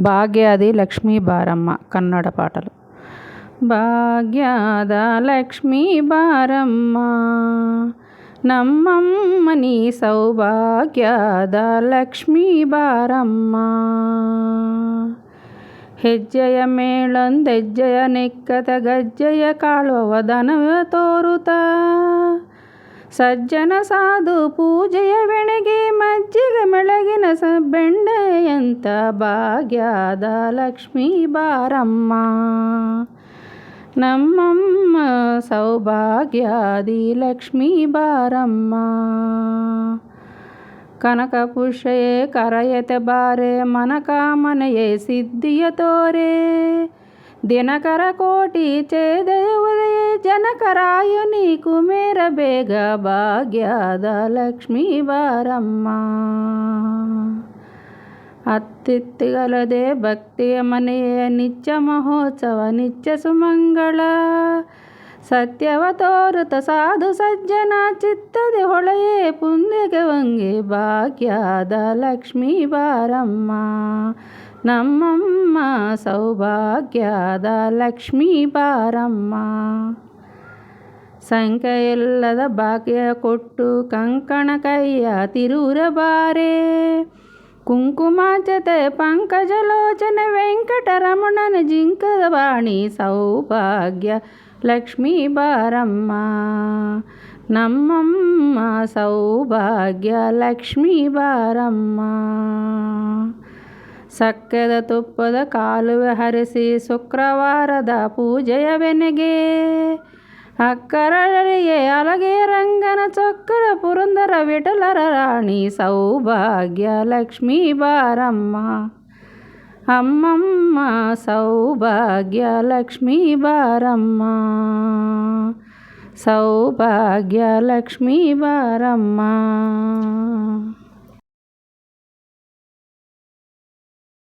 భాగ్యాది లక్ష్మీ బారమ్మ కన్నడ పాటలు భాగ్యాద లక్ష్మీ బారమ్మ ನಮ್ಮಮ್ಮ ನೀ ಸೌಭಾಗ್ಯದ ಲಕ್ಷ್ಮೀ ಬಾರಮ್ಮ ಹೆಜ್ಜೆಯ ಮೇಳೊಂದೆಜ್ಜೆಯ ನಿಕ್ಕತ ಗಜ್ಜೆಯ ಕಾಳುವ ದನವ ತೋರುತ ಸಜ್ಜನ ಸಾಧು ಪೂಜೆಯ ಬೆಣಗಿ ಮಜ್ಜಿಗೆ ಮೆಳಗಿನ ಸ ಬೆಂಡೆಯಂತ ಭಾಗ್ಯದ ಲಕ್ಷ್ಮೀ ಬಾರಮ್ಮ ನಮ್ಮಮ್ಮ ಸೌಭಾಗ್ಯಾದಿ ಲಕ್ಷ್ಮೀ ಬಾರಮ್ಮ ಕನಕ ಪುಷಯೇ ಕರಯತೆ ಬಾರೆ ಮನಕಾಮನೆಯೇ ಸಿದ್ಧಿಯ ತೋರೆ ದಿನಕರ ಕೋಟಿ ಚೇದಯ ಉದಯ ಜನಕರಾಯು ನೀಕು ಮೇರ ಬೇಗ ಭಾಗ್ಯದ ಲಕ್ಷ್ಮೀ ಬಾರಮ್ಮ ಅತ್ತಿತ್ತಿಗಲದೆ ಭಕ್ತಿಯ ಮನೆಯ ನಿಚ್ಚ ಮಹೋತ್ಸವ ನಿಚ್ಚ ಸುಮಂಗಳ. ಸತ್ಯವ ತೋರುತ ಸಾಧು ಸಜ್ಜನ ಚಿತ್ತದೆ ಹೊಳೆಯೇ ಪುಣ್ಯಗೆ ವಂಗೆ ಭಾಗ್ಯದ ಲಕ್ಷ್ಮೀ ಬಾರಮ್ಮ. ನಮ್ಮಮ್ಮ ಸೌಭಾಗ್ಯದ ಲಕ್ಷ್ಮೀ ಬಾರಮ್ಮ. ಸಂಖ್ಯೆಯಿಲ್ಲದ ಭಾಗ್ಯ ಕೊಟ್ಟು ಕಂಕಣ ಕೈಯ ತಿರುರ ಬಾರೆ. ಕುಂಕುಮ ಜತೆ ಪಂಕಜಲೋಚನೆ ವೆಂಕಟರಮಣನ ಜಿಂಕದ ವಾಣಿ ಸೌಭಾಗ್ಯ ಲಕ್ಷ್ಮೀ ಬಾರಮ್ಮ ನಮ್ಮಮ್ಮ ಸೌಭಾಗ್ಯ ಲಕ್ಷ್ಮೀ ಬಾರಮ್ಮ ಸಕ್ಕದ ತುಪ್ಪದ ಕಾಲುವೆ ಹರಿಸಿ ಶುಕ್ರವಾರದ ಪೂಜೆಯ ಬೆನೆಗೆ అక్కరళలియే అలగే రంగన చొక్కర పురందర విటలర రాణి సౌభాగ్య లక్ష్మీ బారమ్మ. అమ్మమ్మ సౌభాగ్య లక్ష్మీ బారమ్మ. సౌభాగ్య లక్ష్మీ బారమ్మ.